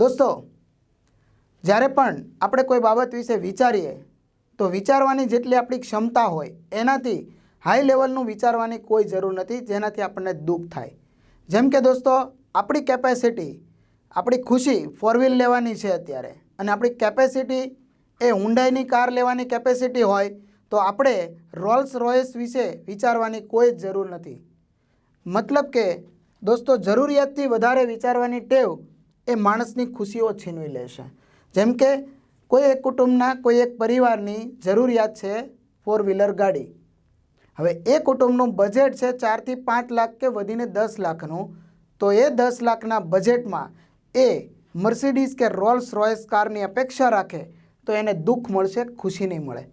દોસ્તો, જ્યારે પણ આપણે કોઈ બાબત વિશે વિચારીએ, તો વિચારવાની જેટલી આપણી ક્ષમતા હોય, એનાથી હાઈ લેવલનું વિચારવાની કોઈ જરૂર નથી, જેનાથી આપણને દુઃખ થાય. જેમ કે દોસ્તો, આપણી કેપેસિટી આપણી ખુશી ફોર વ્હીલ લેવાની છે અત્યારે, અને આપણી કેપેસિટી એ હુંડાઈની કાર લેવાની કેપેસિટી હોય, તો આપણે રોલ્સ રોયસ વિશે વિચારવાની કોઈ જ જરૂર નથી. મતલબ કે, દોસ્તો, જરૂરિયાતથી વધારે વિચારવાની ટેવ એ માણસની ખુશીઓ છીનવી લેશે જેમ કે કોઈ એક કુટુંબના કોઈ એક પરિવારની જરૂરિયાત છે ફોર વ્હીલર ગાડી. હવે એ કુટુંબનું બજેટ છે ચારથી પાંચ લાખ કે વધીને દસ લાખનું. તો એ દસ લાખના બજેટમાં એ મર્સિડીઝ કે રોલ્સ રોયસ કારની અપેક્ષા રાખે તો એને દુઃખ મળશે, ખુશી નહીં મળે.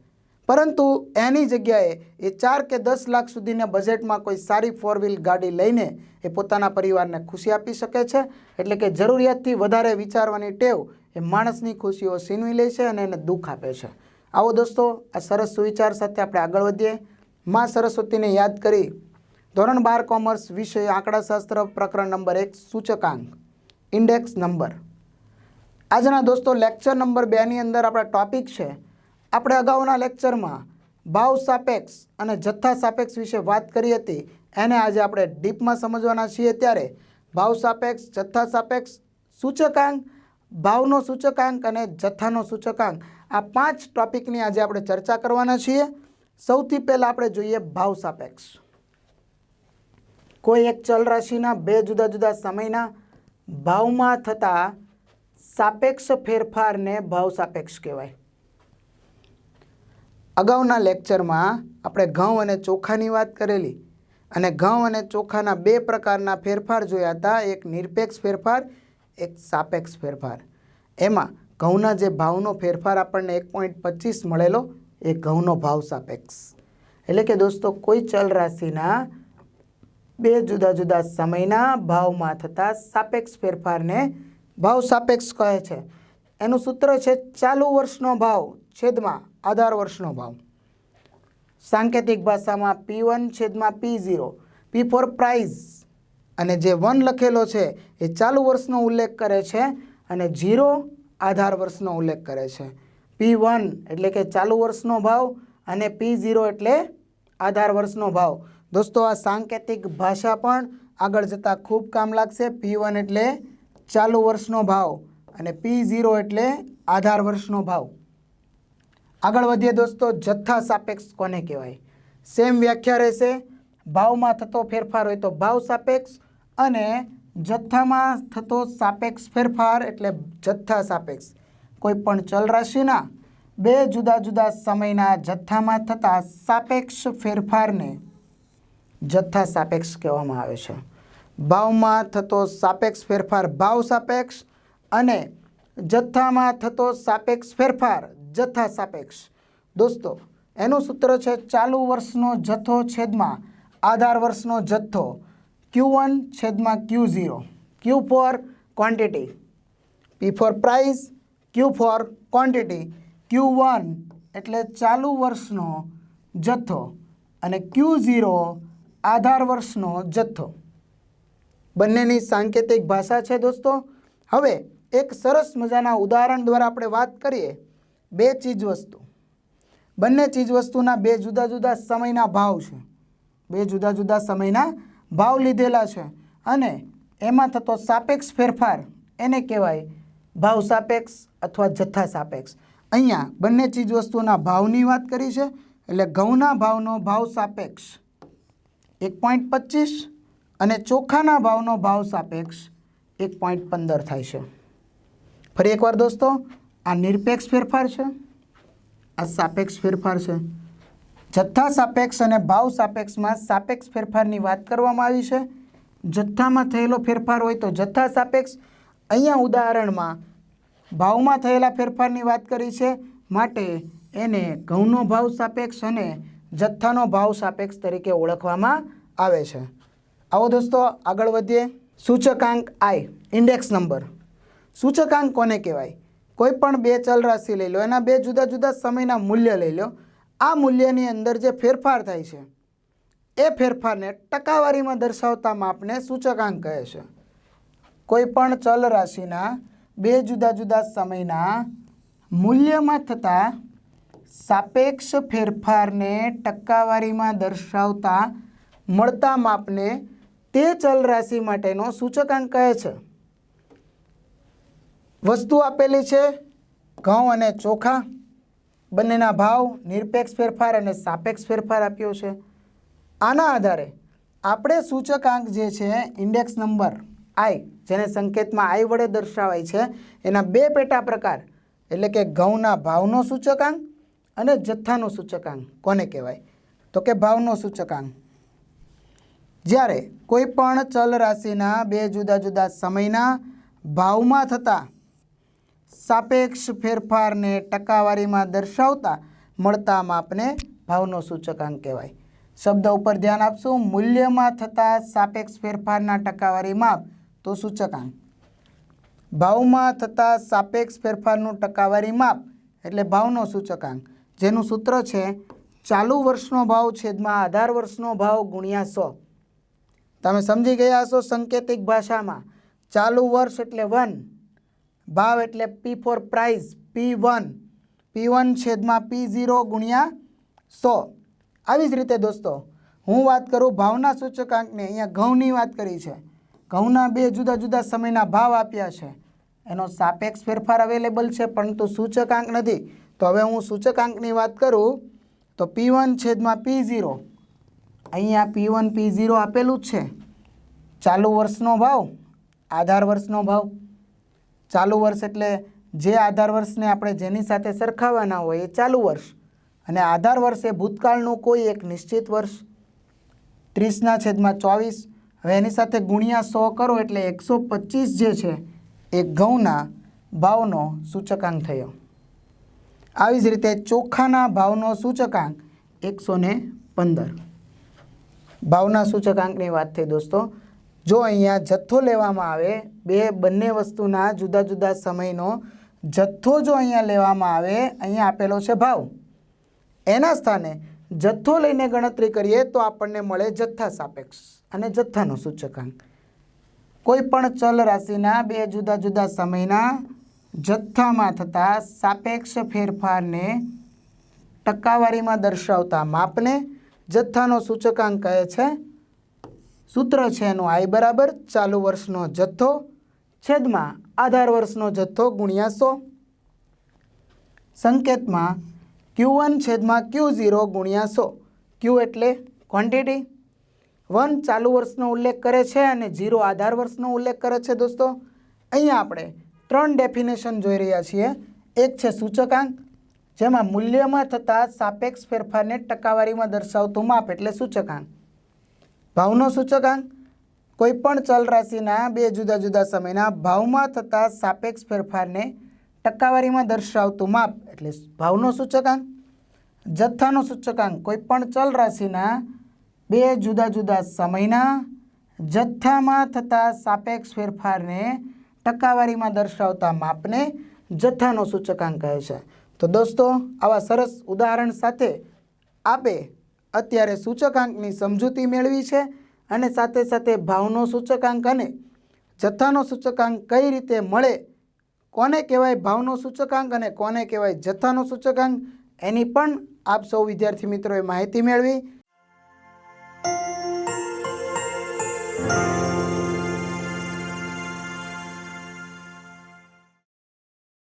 પરંતુ એની જગ્યાએ એ ચાર કે દસ લાખ સુધીના બજેટમાં કોઈ સારી ફોર વ્હીલ ગાડી લઈને એ પોતાના પરિવારને ખુશી આપી શકે છે. એટલે કે જરૂરિયાતથી વધારે વિચારવાની ટેવ એ માણસની ખુશીઓ છીનવી લે છે અને એને દુઃખ આપે છે. આવો દોસ્તો, આ સરસ સુવિચાર સાથે આપણે આગળ વધીએ. માં સરસ્વતીને યાદ કરી. ધોરણ બાર કોમર્સ વિષય આંકડાશાસ્ત્ર પ્રકરણ નંબર એક, સૂચકાંક. Index number. આજના દોસ્તો, લેક્ચર નંબર બેની અંદર આપણા ટોપિક છે આપણે અગાઉના લેક્ચરમાં ભાવ સાપેક્ષ અને જથ્થા સાપેક્ષ વિશે વાત કરી હતી. એને આજે આપણે ડીપમાં સમજવાના છીએ ત્યારે ભાવ સાપેક્ષ, જથ્થા સાપેક્ષ, સૂચકાંક, ભાવનો સૂચકાંક અને જથ્થાનો સૂચકાંક. આ પાંચ ટોપિકની આજે આપણે ચર્ચા કરવાના છીએ. સૌથી પહેલાં આપણે જોઈએ ભાવ સાપેક્ષ. કોઈ એક ચલ રાશિના બે જુદા જુદા સમયના ભાવમાં થતા સાપેક્ષ ફેરફારને ભાવ સાપેક્ષ કહેવાય. અગાઉના લેક્ચરમાં આપણે ઘઉં અને ચોખાની વાત કરેલી. અને ઘઉં અને ચોખાના બે પ્રકારના ફેરફાર જોયા હતા. એક નિરપેક્ષ ફેરફાર, એક સાપેક્ષ ફેરફાર. એમાં ઘઉંના જે ભાવનો ફેરફાર આપણને એક પોઈન્ટ પચીસ મળેલો, એ ઘઉંનો ભાવ સાપેક્ષ. એટલે કે દોસ્તો, કોઈ ચલ રાશિના બે જુદા જુદા સમયના ભાવમાં થતા સાપેક્ષ ફેરફારને ભાવ સાપેક્ષ કહે છે. એનું સૂત્ર છે ચાલુ વર્ષનો ભાવ છેદમાં. આધાર વર્ષનો ભાવ. સાંકેતિક ભાષામાં પી વન છેદમાં P zero P for price અને જે વન લખેલો છે એ ચાલુ વર્ષનો ઉલ્લેખ કરે છે અને ઝીરો આધાર વર્ષનો ઉલ્લેખ કરે છે. પી વન એટલે કે ચાલુ વર્ષનો ભાવ અને પી ઝીરો એટલે આધાર વર્ષનો ભાવ. દોસ્તો, આ સાંકેતિક ભાષા પણ આગળ જતાં ખૂબ કામ લાગશે. પી વન એટલે ચાલુ વર્ષનો ભાવ અને પી ઝીરો એટલે આધાર વર્ષનો ભાવ. આગળ વધીએ દોસ્તો, જથ્થા સાપેક્ષ કોને કહેવાય? સેમ વ્યાખ્યા રહેશે, ભાવમાં થતો ફેરફાર હોય તો ભાવ સાપેક્ષ અને જથ્થામાં થતો સાપેક્ષ ફેરફાર એટલે જથ્થા સાપેક્ષ. કોઈ પણ ચલ રાશિના બે જુદા જુદા સમયના જથ્થામાં થતા સાપેક્ષ ફેરફારને જથ્થા સાપેક્ષ કહેવામાં આવે છે. ભાવમાં થતો સાપેક્ષ ફેરફાર ભાવ સાપેક્ષ અને જથ્થામાં થતો સાપેક્ષ ફેરફાર જથ્થા સાપેક્ષ દોસ્તો, એનું સૂત્ર છે ચાલુ વર્ષનો જથ્થો છેદમાં આધાર વર્ષનો જથ્થો, ક્યુ વન છેદમાં Q zero. Q for quantity. P for price, Q for quantity. Q one એટલે ચાલુ વર્ષનો જથ્થો અને ક્યુ ઝીરો આધાર વર્ષનો જથ્થો. બંનેની સાંકેતિક ભાષા છે દોસ્તો. હવે એક સરસ મજાના ઉદાહરણ દ્વારા આપણે વાત કરીએ. બે ચીજ વસ્તુ બંને ચીજ વસ્તુના બે જુદા જુદા સમયના ભાવ છે. બે જુદા જુદા સમયના ભાવ લીધેલા છે અને એમાં થતો સાપેક્ષ ફેરફાર એને કહેવાય ભાવ સાપેક્ષ અથવા જથ્થા સાપેક્ષ. અહીંયા બંને ચીજ વસ્તુના ભાવની વાત કરી છે એટલે ઘઉંના ભાવનો ભાવ સાપેક્ષ એક પોઈન્ટ પચીસ અને ચોખાના ભાવનો ભાવ સાપેક્ષ એક પોઈન્ટ પંદર થાય છે. ફરી એકવાર દોસ્તો આ નિરપેક્ષ ફેરફાર છે? આ સાપેક્ષ ફેરફાર છે? જથ્થા સાપેક્ષ અને ભાવ સાપેક્ષમાં સાપેક્ષ ફેરફારની વાત કરવામાં આવી છે. જથ્થામાં થયેલો ફેરફાર હોય તો જથ્થા સાપેક્ષ અહીંયા ઉદાહરણમાં ભાવમાં થયેલા ફેરફારની વાત કરી છે. માટે એને ઘઉંનો ભાવ સાપેક્ષ અને જથ્થાનો ભાવ સાપેક્ષ તરીકે ઓળખવામાં આવે છે. આવો દોસ્તો, આગળ વધીએ. સૂચકાંક આઈ, ઇન્ડેક્સ નંબર. સૂચકાંક કોને કહેવાય? કોઈ પણ બે ચલ રાશિ લઈ લો, એના બે જુદા જુદા સમયના મૂલ્ય લઈ લો, આ મૂલ્યની અંદર જે ફેરફાર થાય છે, એ ફેરફારને ટકાવારીમાં દર્શાવતા માપને સૂચકાંક કહે છે. કોઈ પણ ચલ રાશિના બે જુદા જુદા સમયના મૂલ્યમાં થતા સાપેક્ષ ફેરફારને ટકાવારીમાં દર્શાવતા મળતા માપને તે ચલ રાશિ માટેનો સૂચકાંક કહે છે. વસ્તુ આપેલી છે, ઘઉં અને ચોખા. બંનેના ભાવ નિરપેક્ષ ફેરફાર અને સાપેક્ષ ફેરફાર આપ્યો છે. આના આધારે આપણે સૂચકાંક જે છે, ઇન્ડેક્સ નંબર આઈ જેને સંકેતમાં આઈ વડે દર્શાવાય છે, એના બે પેટા પ્રકાર, એટલે કે ઘઉંના ભાવનો સૂચકાંક અને જથ્થાનો સૂચકાંક કોને કહેવાય? તો કે ભાવનો સૂચકાંક જ્યારે કોઈ પણ ચલ રાશિના બે જુદા જુદા સમયના ભાવમાં થતા સાપેક્ષ ફેરફારને ટકાવારીમાં દર્શાવતા મળતા માપને ભાવનો સૂચકાંક કહેવાય. શબ્દ ઉપર ધ્યાન આપશું. મૂલ્યમાં થતા સાપેક્ષ ફેરફારના ટકાવારી માપ તો સૂચકાંક ભાવમાં થતા સાપેક્ષ ફેરફારનું ટકાવારી માપ એટલે ભાવનો સૂચકાંક જેનું સૂત્ર છે, ચાલુ વર્ષનો ભાવ છેદમાં આધાર વર્ષનો ભાવ ગુણ્યા સો. તમે સમજી ગયા હશો સંકેતિક ભાષામાં. ચાલુ વર્ષ એટલે વન ભાવ એટલે P for price P one P one છેદમાં પી ઝીરો ગુણ્યા સો. આવી જ રીતે દોસ્તો, હું વાત કરું ભાવના સૂચકાંકને અહીંયા ઘઉંની વાત કરી છે. ઘઉંના બે જુદા જુદા સમયના ભાવ આપ્યા છે. એનો સાપેક્ષ ફેરફાર અવેલેબલ છે, પરંતુ સૂચકાંક નથી. તો હવે હું સૂચકાંકની વાત કરું, તો પી વન છેદમાં પી ઝીરો અહીંયા પી વન પી ઝીરો આપેલું જ છે. ચાલુ વર્ષનો ભાવ, આધાર વર્ષનો ભાવ ચાલુ વર્ષ એટલે જે આધાર વર્ષને આપણે જેની સાથે સરખાવવાના હોય એ ચાલુ વર્ષ. અને આધાર વર્ષ એ ભૂતકાળનું કોઈ એક નિશ્ચિત વર્ષ. ત્રીસના છેદમાં ચોવીસ. હવે એની સાથે ગુણ્યા સો કરો એટલે એકસો પચીસ જે છે એ ઘઉંના ભાવનો સૂચકાંક થયો. આવી જ રીતે ચોખાના ભાવનો સૂચકાંક એકસો પંદર. ભાવના સૂચકાંકની વાત થઈ દોસ્તો. જો અહીંયા જથ્થો લેવામાં આવે, બે બંને વસ્તુના જુદા જુદા સમયનો જથ્થો જો અહીંયા લેવામાં આવે, અહીંયા આપેલો છે ભાવ. એના સ્થાને જથ્થો લઈને ગણતરી કરીએ તો આપણને મળે જથ્થા સાપેક્ષ અને જથ્થાનો સૂચકાંક. કોઈ પણ ચલ રાશિના બે જુદા જુદા સમયના જથ્થામાં થતા સાપેક્ષ ફેરફારને ટકાવારીમાં દર્શાવતા માપને જથ્થાનો સૂચકાંક કહે છે. સૂત્ર છે એનું આઈ બરાબર. ચાલુ વર્ષનો જથ્થો છેદમાં આધાર વર્ષનો જથ્થો ગુણ્યા સો. સંકેતમાં ક્યુ વન છેદમાં ક્યુ ઝીરો ગુણ્યા સો. ક્યુ એટલે ક્વોન્ટિટી વન ચાલુ વર્ષનો ઉલ્લેખ કરે છે અને ઝીરો આધાર વર્ષનો ઉલ્લેખ કરે છે દોસ્તો. અહીંયા આપણે ત્રણ ડેફિનેશન જોઈ રહ્યા છીએ. એક છે સૂચકાંક, જેમાં મૂલ્યમાં થતા સાપેક્ષ ફેરફારને ટકાવારીમાં દર્શાવતું માપ એટલે સૂચકાંક. ભાવનો સૂચકાંક કોઈ પણ ચલ રાશિના બે જુદા જુદા સમયના ભાવમાં થતા સાપેક્ષ ફેરફારને ટકાવારીમાં દર્શાવતું માપ એટલે ભાવનો સૂચકાંક જથ્થાનો સૂચકાંક કોઈ પણ ચલ રાશિના બે જુદા જુદા સમયના જથ્થામાં થતા સાપેક્ષ ફેરફારને ટકાવારીમાં દર્શાવતા માપને જથ્થાનો સૂચકાંક કહે છે. તો દોસ્તો, આવા સરસ ઉદાહરણ સાથે આપે અત્યારે સૂચકાંકની સમજૂતી મેળવી છે અને સાથે સાથે ભાવનો સૂચકાંક અને જથ્થાનો સૂચકાંક કઈ રીતે મળે, કોને કહેવાય ભાવનો સૂચકાંક અને કોને કહેવાય જથ્થાનો સૂચકાંક, એની પણ આપ સૌ વિદ્યાર્થી મિત્રોએ માહિતી મેળવી.